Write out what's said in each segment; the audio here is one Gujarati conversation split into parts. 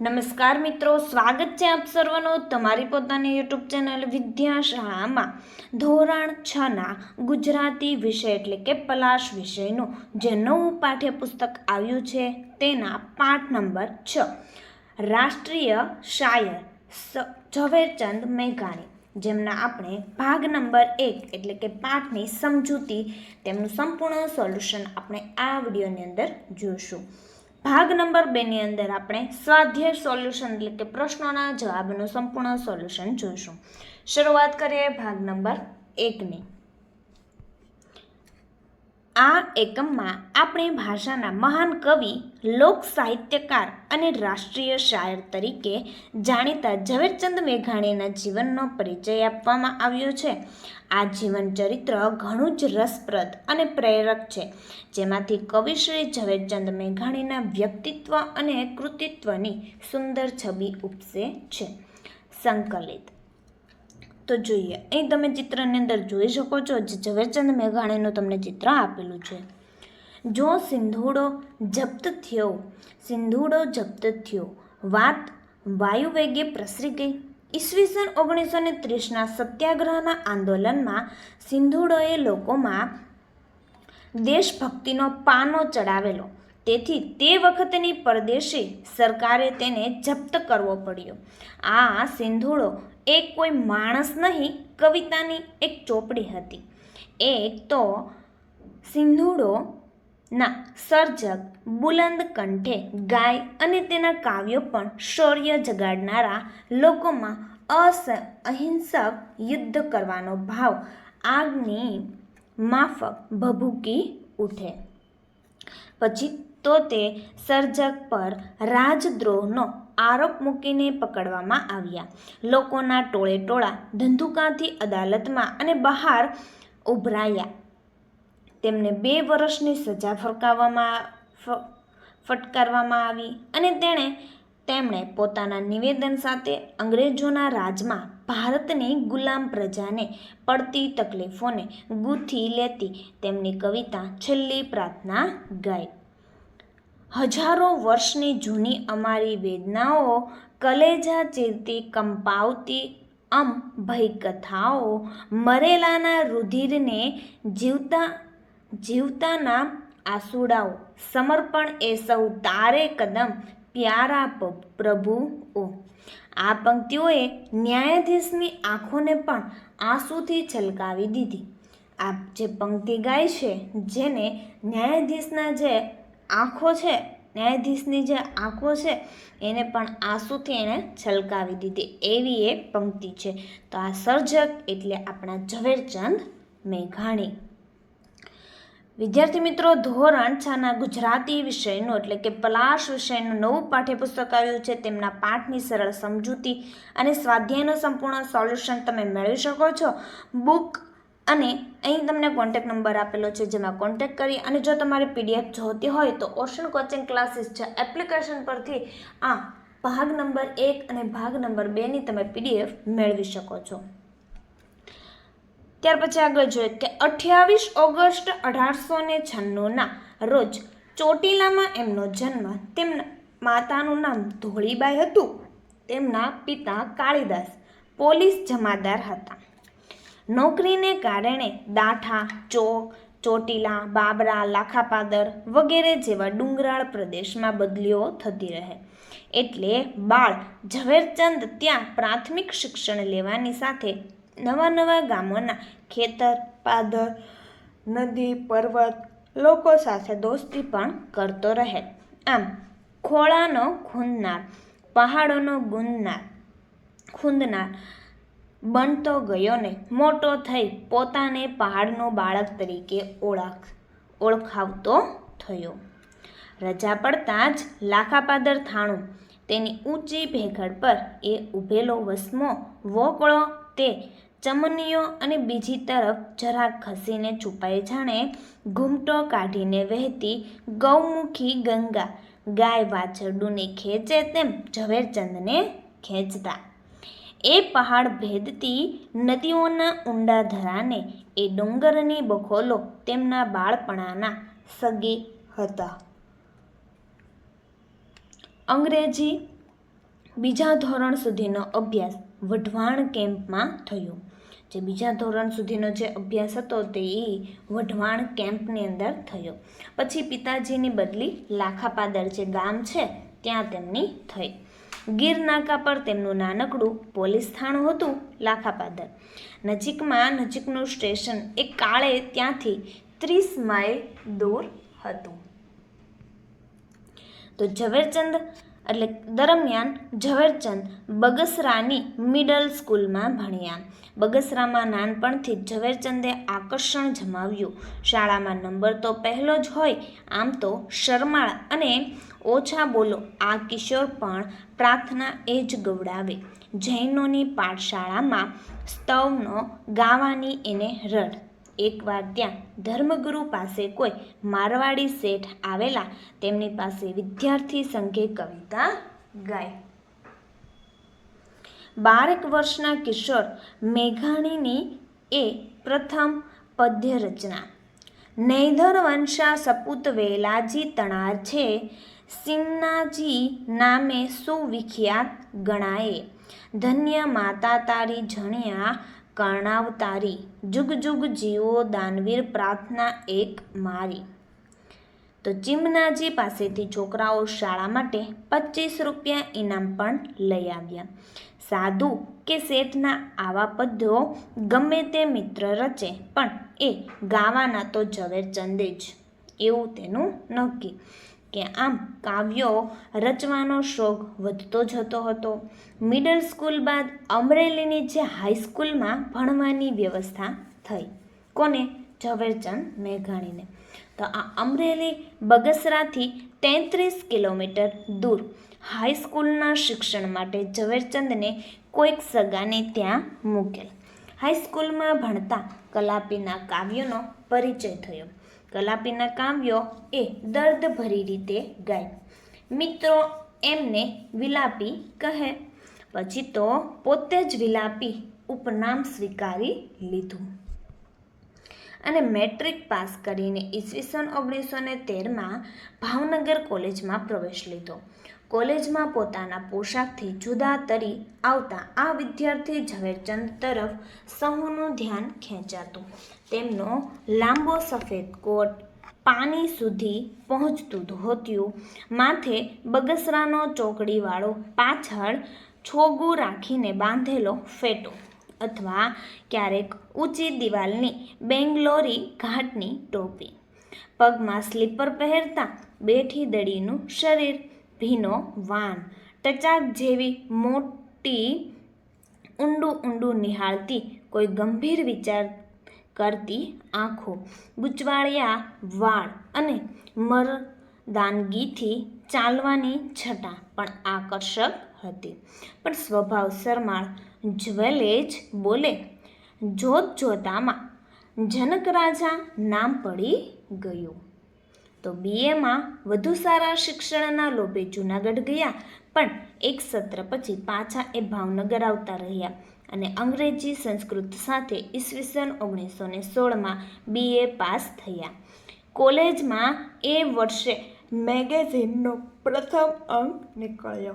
નમસ્કાર મિત્રો, સ્વાગત છે આપ સર્વનો તમારી પોતાની યુટ્યુબ ચેનલ વિદ્યાશાળામાં. ધોરણ છના ગુજરાતી વિષય એટલે કે પલાશ વિષયનું જે નવું પાઠ્યપુસ્તક આવ્યું છે તેના પાઠ નંબર છ. રાષ્ટ્રીય શાયર ઝવેરચંદ મેઘાણી, જેમના આપણે ભાગ નંબર એક એટલે કે પાઠની સમજૂતી તેમનું સંપૂર્ણ સોલ્યુશન આપણે આ વિડીયોની અંદર જોઈશું. ભાગ નંબર બેની અંદર આપણે સ્વાધ્યાય સોલ્યુશન એટલે કે પ્રશ્નોના જવાબનું સંપૂર્ણ સોલ્યુશન જોઈશું. શરૂઆત કરીએ ભાગ નંબર એકની આ એકમમાં આપણી ભાષાના મહાન કવિ, લોક સાહિત્યકાર અને રાષ્ટ્રીય શાયર તરીકે જાણીતા ઝવેરચંદ મેઘાણીના જીવનનો પરિચય આપવામાં આવ્યો છે. આ જીવન ચરિત્ર ઘણું જ રસપ્રદ અને પ્રેરક છે. જેમાંથી કવિશ્રી ઝવેરચંદ મેઘાણીના વ્યક્તિત્વ અને કૃતિત્વની સુંદર છબી ઉપસે છે. સંકલિત તો જોઈએ. અહીં તમે ચિત્રની અંદર જોઈ શકો છો જે ઝવેરચંદ મેઘાણીનું તમને ચિત્ર આપેલું છે. જો સિંધુડો જપ્ત થયો, સિંધુડો જપ્ત થયો. વાત વાયુવેગે પ્રસરી ગઈ. ઈસવીસન ઓગણીસો ને ત્રીસના સત્યાગ્રહના આંદોલનમાં સિંધુડોએ લોકોમાં દેશભક્તિનો પાનો ચડાવેલો. તેથી તે વખતની પરદેશી સરકારે તેને જપ્ત કરવો પડ્યો. આ સિંધુડો એ કોઈ માણસ નહીં, કવિતાની એક ચોપડી હતી. એક તો સિંધુડોના સર્જક, બુલંદ કંઠે ગાય અને તેના કાવ્યો પણ શૌર્ય જગાડનારા લોકોમાં અસ અહિંસક યુદ્ધ કરવાનો ભાવ આગની માફક ભભૂકી ઉઠે. પછી તો તે સર્જક પર રાજદ્રોહનો આરોપ મૂકીને પકડવામાં આવ્યા. લોકોના ટોળે ટોળા ધંધુકાથી અદાલતમાં અને બહાર ઉભરાયા. તેમને બે વર્ષની સજા ફરકાવવામાં ફટકારવામાં આવી અને તેણે, તેમણે પોતાના નિવેદન સાથે અંગ્રેજોના રાજમાં ભારતની ગુલામ પ્રજાને પડતી તકલીફોને ગૂંથી લેતી તેમની કવિતા છેલ્લી પ્રાર્થના ગાઈ હજારો વર્ષની જૂની અમારી વેદનાઓ કલેજા ચીરતી કંપાવતી અમ ભયકથાઓ મરેલાના રુધિરને જીવતા જીવતાના આસુડાઓ. સમર્પણ એ સૌ તારે કદમ પ્યારા પ્રભુ ઓ. આ પંક્તિઓએ ન્યાયાધીશની આંખોને પણ આંસુથી છલકાવી દીધી. આ જે પંક્તિ ગાય છે, જેને ન્યાયાધીશના જે આંખો છે, ન્યાયાધીશની જે આંખો છે, એને પણ આંસુથી એણે છલકાવી દીધી. એવી એ પંક્તિ છે. તો આ સર્જક એટલે આપણા ઝવેરચંદ મેઘાણી. વિદ્યાર્થી મિત્રો, ધોરણ છાના ગુજરાતી વિષયનું એટલે કે પલાશ વિષયનું નવું પાઠ્યપુસ્તક આવ્યું છે. તેમના પાઠની સરળ સમજૂતી અને સ્વાધ્યાયનું સંપૂર્ણ સોલ્યુશન તમે મેળવી શકો છો. બુક અને અહીં તમને કોન્ટેક નંબર આપેલો છે, જેમાં કોન્ટેક કરી અને જો તમારે પીડીએફ જોતી હોય તો ઓશન કોચિંગ ક્લાસીસ છે એપ્લિકેશન પરથી આ ભાગ નંબર એક અને ભાગ નંબર બેની તમે પીડીએફ મેળવી શકો છો. ત્યાર પછી આગળ જોઈએ કે અઠ્યાવીસ ઓગસ્ટ અઢારસો ને છન્નુંના રોજ ચોટીલામાં એમનો જન્મ તેમના માતાનું નામ ધોળીબાઈ હતું, તેમના પિતા કાળીદાસ, પોલીસ જમાદાર હતા. નોકરીને કારણે દાઠા, ચોક, ચોટીલા, બાબરા, લાખાપાદર વગેરે જેવા ડુંગરાળ પ્રદેશમાં બદલીઓ થતી રહે. એટલે બાળ ઝવેરચંદ ત્યાં પ્રાથમિક શિક્ષણ લેવાની સાથે નવા નવા ગામોના ખેતર, પાદર, નદી, પર્વત લોકો સાથે દોસ્તી પણ કરતો રહે. આમ ખોળાનો ખૂંદનાર, પહાડોનો ગુંદનાર, ખૂંદનાર બનતો ગયો ને, મોટો થઈ પોતાને પહાડનો બાળક તરીકે ઓળખ, ઓળખાવતો થયો. રજા પડતાં જ લાખાપાદર થાણું તેની ઊંચી ભેગડ પર એ ઊભેલો વસમો, વોકળો તે ચમનીઓ અને બીજી તરફ જરાક ખસીને છુપાઈ જાણે ઘૂમટો કાઢીને વહેતી ગૌમુખી ગંગા ગાય વાછરડુને ખેંચે તેમ ઝવેરચંદને ખેંચતા. એ પહાડ ભેદતી નદીઓના ઊંડા ધરાને એ ડુંગરની બખોલો તેમના બાળપણાના સગી હતા. અંગ્રેજી બીજા ધોરણ સુધીનો અભ્યાસ વઢવાણ કેમ્પમાં થયો. જે બીજા ધોરણ સુધીનો જે અભ્યાસ હતો તે એ વઢવાણ કેમ્પની અંદર થયો. પછી પિતાજીની બદલી લાખાપાદર જે ગામ છે, ત્યાં તેમની થઈ. ગીર નાકા પર તેમનું નાનકડું પોલીસ થાણું હતું, લાખાપાદર. નજીકમાં નજીકનું સ્ટેશન એ કાળે ત્યાંથી ત્રીસ માઇલ દૂર હતું. તો ઝવેરચંદ, એટલે દરમિયાન ઝવેરચંદ બગસરાની મિડલ સ્કૂલમાં ભણ્યા. બગસરામાં નાનપણથી ઝવેરચંદે આકર્ષણ જમાવ્યું. શાળામાં નંબર તો પહેલો જ હોય, આમ તો શરમાળ અને ઓછા બોલો, આ કિશોર પણ પ્રાર્થના એ જ ગવડાવે. જૈનોની પાઠશાળામાં સ્તવનો ગાવાની એને રડ. એકવાર ત્યાં ધર્મગુરુ પાસે કોઈ મારવાડી શેઠ આવેલા, તેમની પાસે વિદ્યાર્થી સંઘે કવિતા ગાય. બારેક વર્ષના કિશોર મેઘાણીની એ પ્રથમ પદ્ય રચના નૈધર વંશા સપૂત વેલાજી તણાર છે સિમનાજી નામે સુવિખ્યાત ગણાએ. ધન્ય માતા તારી જણ્યા કર્ણાવતારી. જુગ જુગ જીવો દાનવીર પ્રાર્થના એક મારી. તો ચિમનાજી પાસેથી છોકરાઓ શાળા માટે પચીસ રૂપિયા ઇનામ પણ લઈ આવ્યા. સાધુ કે શેઠના આવા પદ્યો ગમે તે મિત્ર રચે, પણ એ ગાવાના તો ઝવેરચંદે જ. એવું તેનું નક્કી. કે આમ કાવ્યો રચવાનો શોખ વધતો જતો હતો. મિડલ સ્કૂલ બાદ અમરેલીની જે હાઈસ્કૂલમાં ભણવાની વ્યવસ્થા થઈ. કોને? ઝવેરચંદ મેઘાણીને. તો આ અમરેલી બગસરાથી તેત્રીસ કિલોમીટર દૂર. હાઈસ્કૂલના શિક્ષણ માટે ઝવેરચંદને કોઈક સગાને ત્યાં મૂકેલ. હાઈસ્કૂલમાં ભણતા કલાપીના કાવ્યોનો પરિચય થયો. કલાપીના કાવ્યો એ દર્દભરી રીતે ગાય. મિત્રો, એમને વિલાપી કહે. પછી તો પોતે જ વિલાપી ઉપનામ સ્વીકારી લીધું. અને મેટ્રિક પાસ કરીને ઈસવીસન ઓગણીસો ને તેરમાં ભાવનગર કોલેજમાં પ્રવેશ લીધો. કોલેજમાં પોતાના પોશાકથી જુદા તરી આવતા આ વિદ્યાર્થી ઝવેરચંદ તરફ સહુનું ધ્યાન ખેંચાતું. તેમનો લાંબો સફેદ કોટ પાણી સુધી પહોંચતું ધોતિયું માથે બગસરાનો ચોકડીવાળો પાછળ છોગું રાખીને બાંધેલો ફેટો. અથવા ક્યારેક ઊંચી દિવાલની બેંગ્લોરી ઘાટની ટોપી. પગમાં સ્લીપર પહેરતા બેઠી દડીનું શરીર, ભીનો વાન, ટચાક જેવી મોટી ઊંડું ઊંડું નિહાળતી કોઈ ગંભીર વિચાર કરતી આંખો, બુચવાળિયા વાળ અને મરદાનગીથી ચાલવાની છટા પણ આકર્ષક હતી. પણ સ્વભાવ શરમાળ જ્વેલે જ બોલે, જોત જોતામાં જનક રાજા નામ પડી ગયું. તો બીએમાં વધુ સારા શિક્ષણના લોભે જૂનાગઢ ગયા, પણ એક સત્ર પછી પાછા એ ભાવનગર આવતા રહ્યા અને અંગ્રેજી સંસ્કૃત સાથે ઈસવીસન ઓગણીસો ને સોળમાં બીએ પાસ થયા. કોલેજમાં એ વર્ષે મેગેઝિનનો પ્રથમ અંક નીકળ્યો.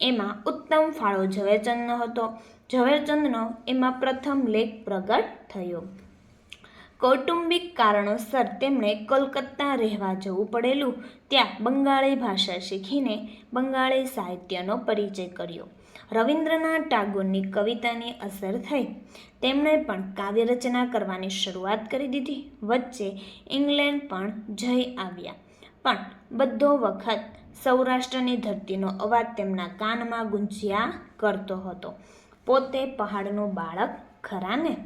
એમાં ઉત્તમ ફાળો ઝવેરચંદનો હતો. ઝવેરચંદનો એમાં પ્રથમ લેખ પ્રગટ થયો. કૌટુંબિક કારણોસર તેમણે કોલકાતા રહેવા જવું પડેલું. ત્યાં બંગાળી ભાષા શીખીને બંગાળી સાહિત્યનો પરિચય કર્યો. રવિન્દ્રનાથ ટાગોરની કવિતાની અસર થઈ. તેમણે પણ કાવ્ય રચના કરવાની શરૂઆત કરી દીધી. વચ્ચે ઇંગ્લેન્ડ પણ જઈ આવ્યા. પણ બધો વખત સૌરાષ્ટ્રની ધરતીનો અવાજ તેમના કાનમાં ગુંજ્યા કરતો હતો. પોતે પહાડનું બાળક ખરા ને?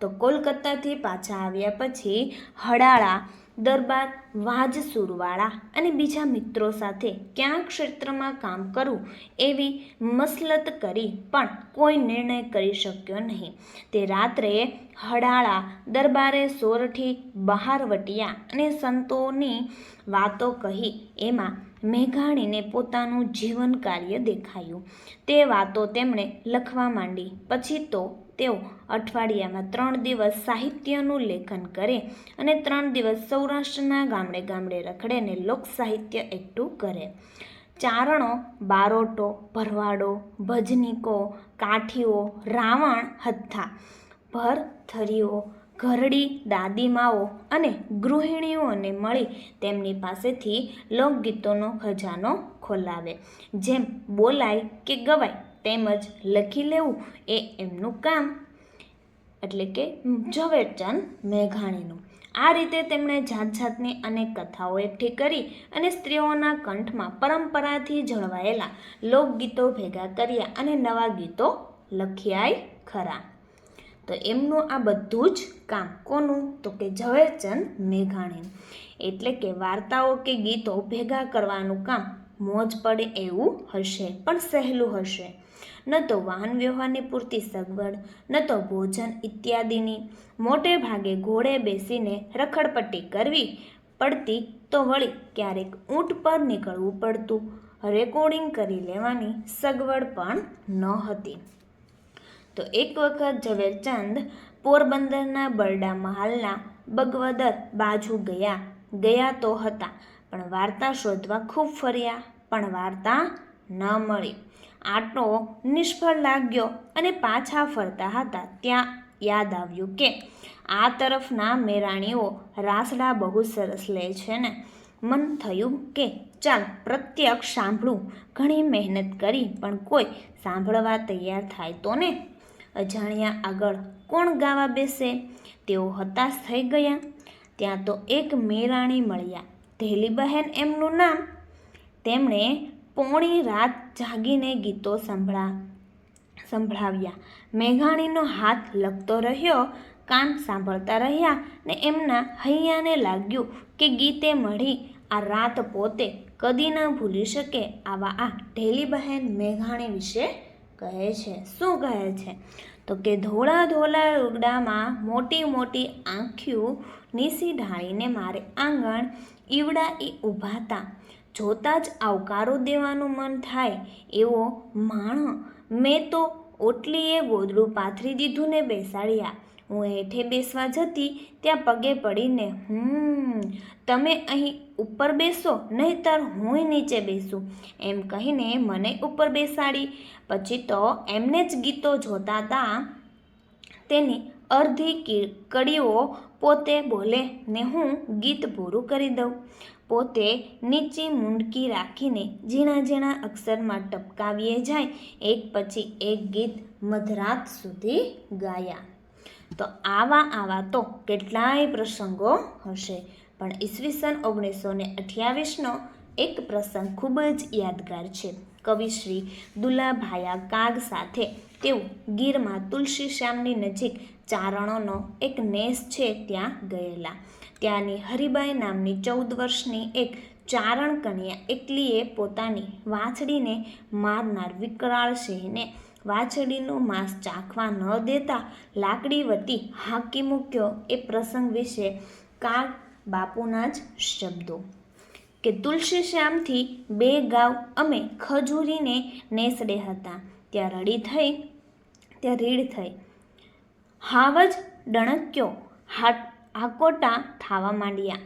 તો કોલકાતાથી પાછા આવ્યા પછી હડાળા દરબાર, વાજ સુરવાળા અને બીજા મિત્રો સાથે ક્યાં ક્ષેત્રમાં કામ કરવું એવી મસલત કરી પણ કોઈ નિર્ણય કરી શક્યો નહીં. તે રાત્રે હડાળા, દરબારે સોરઠી બહાર વટ્યા અને સંતોની વાતો કહી એમાં મેઘાણીને પોતાનું જીવન કાર્ય દેખાયું. તે વાતો તેમણે લખવા માંડી. પછી તો તેઓ અઠવાડિયામાં ત્રણ દિવસ સાહિત્યનું લેખન કરે અને ત્રણ દિવસ સૌરાષ્ટ્રના ગામડે ગામડે રખડે અને લોક સાહિત્ય એકઠું કરે. ચારણો, બારોટો, ભરવાડો, ભજનીકો, કાઠીઓ, રાવણ, હથ્થા ભરથરીઓ ઘરડી દાદીમાઓ અને ગૃહિણીઓને મળી તેમની પાસેથી લોકગીતોનો ખજાનો ખોલાવે. જેમ બોલાય કે ગવાય તેમજ લખી લેવું એ એમનું કામ. એટલે કે ઝવેરચંદ મેઘાણીનું. આ રીતે તેમણે જાત જાતની અનેક કથાઓ એકઠી કરી અને સ્ત્રીઓના કંઠમાં પરંપરાથી જળવાયેલા લોકગીતો ભેગા કર્યા અને નવા ગીતો લખ્યાય ખરા. તો એમનું આ બધું જ કામ કોનું? તો કે ઝવેરચંદ મેઘાણીનું. એટલે કે વાર્તાઓ કે ગીતો ભેગા કરવાનું કામ મોજ પડે એવું હશે, પણ સહેલું હશે. ન તો વાહન વ્યવહારની પૂરતી સગવડ, ન તો ભોજન ઇત્યાદિની. મોટે ભાગે ઘોડે બેસીને રખડપટ્ટી કરવી પડતી તો વળી ક્યારેક ઊંટ પર નીકળવું પડતું. રેકોર્ડિંગ કરી લેવાની સગવડ પણ ન હતી. તો એક વખત ઝવેરચંદ પોરબંદરના બરડા મહાલના બગવદર બાજુ ગયા. ગયા તો હતા, પણ વાર્તા શોધવા ખૂબ ફર્યા, પણ વાર્તા ન મળી. આટો નિષ્ફળ લાગ્યો અને પાછા ફરતા હતા. ત્યાં યાદ આવ્યું કે આ તરફના મેરાણીઓ રાસડા બહુ સરસ લે છે ને. મન થયું કે ચાલ પ્રત્યક્ષ સાંભળું. ઘણી મહેનત કરી, પણ કોઈ સાંભળવા તૈયાર થાય તો ને? અજાણ્યા આગળ કોણ ગાવા બેસે? તેઓ હતાશ થઈ ગયા. ત્યાં તો એક મેરાણી મળ્યા. ધેલીબહેન એમનું નામ? તેમણે પોણી રાત જાગીને ગીતો સંભળા, સંભળાવ્યા. મેઘાણીનો હાથ લગતો રહ્યો, કાન સાંભળતા રહ્યા ને એમના હૈયાને લાગ્યું કે ગીતે મળી, આ રાત પોતે કદી ન ભૂલી શકે આવા આ ઢેલીબહેન મેઘાણી વિશે કહે છે. શું કહે છે? તો કે ધોળા ધોળા ઉગડામાં મોટી મોટી આંખ્યું નીસી ઢાળીને મારે આંગણ ઈવડા એ ઊભાતા જોતાં જ આવકારો દેવાનું મન થાય એવો માણ મેં તો ઓટલીએ ગોદડું પાથરી દીધું ને બેસાડ્યા. હું હેઠે બેસવા જતી ત્યાં પગે પડીને, હમ, તમે અહીં ઉપર બેસો, નહીંતર હુંય નીચે બેસું. એમ કહીને મને ઉપર બેસાડી. પછી તો એમને જ ગીતો જોતા હતા તેની અર્ધી કી- કડીઓ પોતે બોલે, ને હું ગીત પૂરું કરી દઉં. પોતે નીચી મુંડકી રાખીને ઝીણા ઝીણા અક્ષરમાં ટપકાવીએ જાય. એક પછી એક ગીત મધરાત સુધી ગાયા. તો આવા આવા તો કેટલાય પ્રસંગો હશે. પણ ઈસવીસન ઓગણીસો ને અઠ્યાવીસનો એક પ્રસંગ ખૂબ જ યાદગાર છે. કવિશ્રી દુલાભાયા કાગ સાથે તેઓ ગીરમાં તુલસી શ્યામની નજીક ચારણોનો એક નેસ છે ત્યાં ગયેલા. ત્યાંની હરિબાઈ નામની ચૌદ વર્ષની એક ચારણ કન્યા એકલીએ પોતાની વાછડીને મારનાર વિકરાળ સિંહને વાછડીનું માંસ ચાખવા ન દેતા લાકડી વતી હાકી મૂક્યો એ પ્રસંગ વિશે કાગ બાપુના જ શબ્દો. કે તુલસી શ્યામથી બે ગાવ અમે ખજૂરીને નેસડે હતા. ત્યાં રડી થઈ, ત્યાં રીડ થઈ. હાવ જ ડણક્યો, હાટ હાકોટા થાવા માંડ્યા.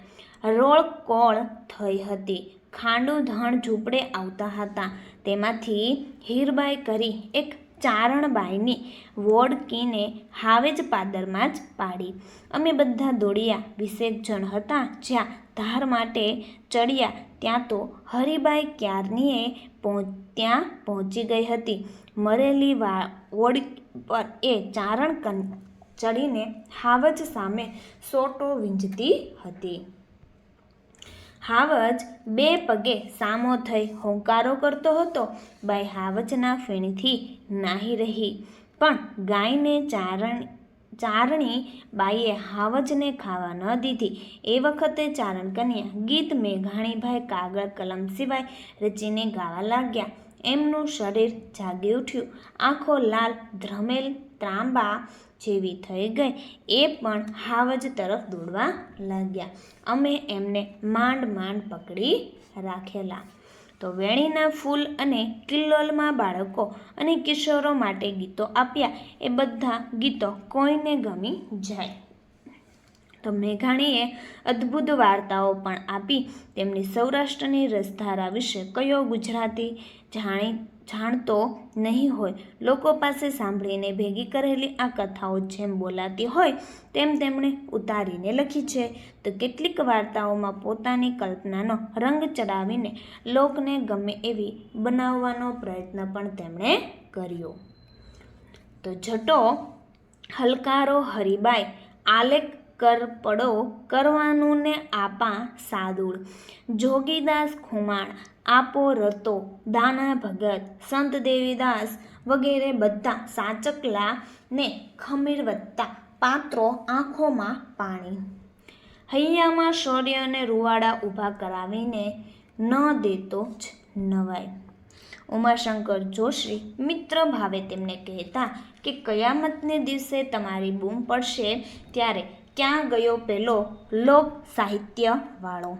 રોળ કોળ થઈ હતી. ખાંડું ધણ ઝૂંપડે આવતા હતા. તેમાંથી હીરબાઈ કરી એક ચારણબાઈની વોડકીને હાવેજ પાદરમાં જ પાડી. અમે બધા દોડ્યા વીસેક જણ હતા જ્યાં ધાર માટે ચડ્યા ત્યાં તો હરિબાઈ ક્યારનીએ ત્યાં પહોંચી ગઈ હતી. મરેલી વા વોડ પર એ ચારણ કન, ચડીને હાવજ સામે સોટો વીંજતી હતી. હાવજ બે પગે સામો થઈ હોંકારો કરતો હતો. બાઈ હાવજના ફીણથી નાહી રહી. પણ ગાયને ચારણ, ચારણી બાઈએ હાવજને ખાવા ન દીધી. એ વખતે ચારણ કન્યા ગીત મેઘાણીભાઈ કાગળ કલમ સિવાય રચીને ગાવા લાગ્યા. એમનું શરીર જાગી ઉઠ્યું. આંખો લાલ, ધ્રમેલ, ત્રાંબા જેવી થઈ ગઈ. એ પણ હાવજ તરફ દોડવા લાગ્યા. અમે એમને માંડ માંડ પકડી રાખેલા. તો વેણીના ફૂલ અને કિલ્લોલમાં બાળકો અને કિશોરો માટે ગીતો આપ્યા. એ બધા ગીતો કોઈને ગમી જાય. તો મેઘાણીએ અદ્ભુત વાર્તાઓ પણ આપી. તેમની સૌરાષ્ટ્રની રસધારા વિશે કયો ગુજરાતી જાણી, જાણતો નહીં હોય, લોકો પાસે સાંભળીને ભેગી કરેલી આ કથાઓ જેમ બોલાતી હોય, તેમ તેમણે ઉતારીને લખી છે. તો કેટલીક વાર્તાઓમાં પોતાની કલ્પનાનો રંગ ચડાવીને લોકને ગમે એવી બનાવવાનો પ્રયત્ન પણ તેમણે કર્યો. તો જટો હલકારો હરિબાઈ, આલેખ કર પડો કરવાનું ને આપા સાદુળ. જોગીદાસ ખુમાણ, આપો રતો, દાના ભગત, સંત દેવીદાસ વગેરે બધા સાચકલા ને ખમીર વધતા પાત્રો આંખોમાં પાણી. હૈયામાં શૌર્ય રૂવાડા ઊભા કરાવીને ન દેતો જ નવાય. ઉમાશંકર જોશી મિત્ર ભાવે તેમને કહેતા કે કયામતને દિવસે તમારી બૂમ પડશે ત્યારે ક્યાં ગયો પેલો લોક સાહિત્યવાળો?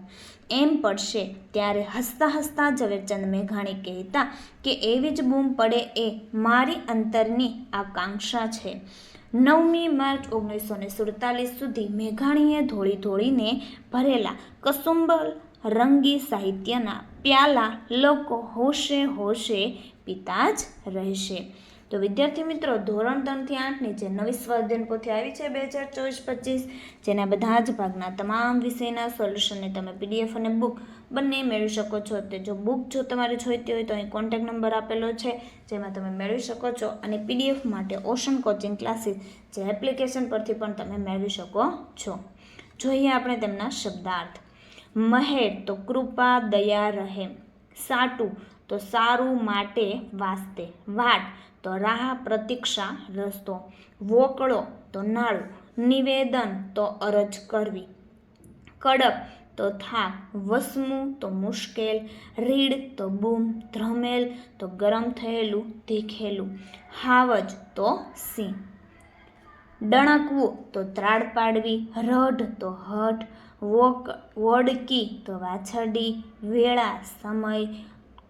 એમ પડશે ત્યારે હસતા હસતા ઝવેરચંદ મેઘાણી કહેતા કે એવી જ બૂમ પડે એ મારી અંતરની આકાંક્ષા છે. નવમી માર્ચ ઓગણીસો ને સુડતાલીસ સુધી મેઘાણીએ ધોળી ધોળીને ભરેલા કસુંબલ રંગી સાહિત્યના પ્યાલા લોકો હોશે હોશે પિતા જ રહેશે. તો વિદ્યાર્થી મિત્રો, ધોરણ ત્રણથી આઠની જે નવી સ્વાધ્યાયન પોથી આવી છે બે હજાર ચોવીસ પચીસ, જેના બધા જ ભાગના તમામ વિષયના સોલ્યુશનને તમે પીડીએફ અને બુક બંને મેળવી શકો છો. તે જો બુક જો તમારે જોઈતી હોય તો અહીં કોન્ટેક્ટ નંબર આપેલો છે, જેમાં તમે મેળવી શકો છો અને પીડીએફ માટે ઓશન કોચિંગ ક્લાસીસ જે એપ્લિકેશન પરથી પણ તમે મેળવી શકો છો. જોઈએ આપણે તેમના શબ્દાર્થ. મહેર તો કૃપા, દયા, રહે. સાટું તો સારું માટે વાસ્તે. વાટ, તો રાહ પ્રતીક્ષા, રસ્તો. વોકળો, તો નાળું. નિવેદન, તો અરજ કરવી. કડક, તો થાક. વસમું, તો મુશ્કેલ. રીડ, તો બૂમ. ધ્રમેલ, તો ગરમ થયેલું તીખેલું હાવજ, તો સિંહ. ડણકવું, તો ત્રાડ પાડવી. રઢ, તો હઠ. વોક, વોડકી, તો વાછરડી. વેળા, સમય.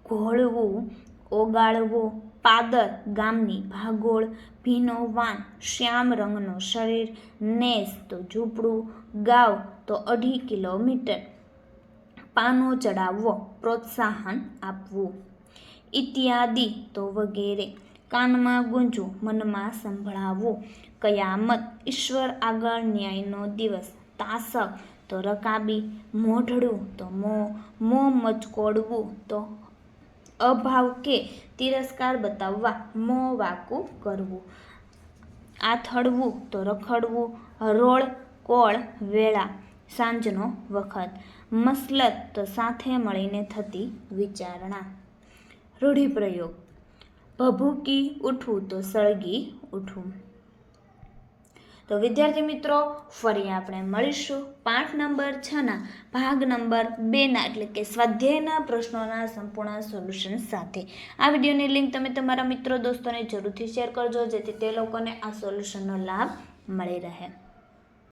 ઘોળવું, ઓગાળવું, પાદર ગામની ભાગોળ, ભીનો વાન શ્યામ રંગનો શરીર, નેસ તો ઝૂંપડું, ગાવ તો અઢી કિલોમીટર. પાનો ચડાવવો, પ્રોત્સાહન આપવું. ઇત્યાદિ તો વગેરે. કાનમાં ગુંજવું, મનમાં સંભળાવવું. કયામત, ઈશ્વર આગળ ન્યાયનો દિવસ. તાસક તો રકાબી મોઢડું તો મો. મો મચકોડવું તો અભાવ કે તિરસ્કાર બતાવવા મો વાકું કરવું. આથડવું તો રખડવું, રોળ કોળ વેળા સાંજનો વખત, મસલત તો સાથે મળીને થતી વિચારણા. રૂઢિપ્રયોગ, ભભૂકી ઉઠવું તો સળગી ઉઠવું. તો વિદ્યાર્થી મિત્રો, ફરી આપણે મળીશું. પાઠ નંબર છના, ભાગ નંબર બેના, એટલે કે સ્વાધ્યાયના પ્રશ્નોના સંપૂર્ણ સોલ્યુશન સાથે. આ વિડીયોની લિંક તમે તમારા મિત્રો, દોસ્તોને જરૂરથી શેર કરજો, જેથી તે લોકોને આ સોલ્યુશનનો લાભ મળી રહે.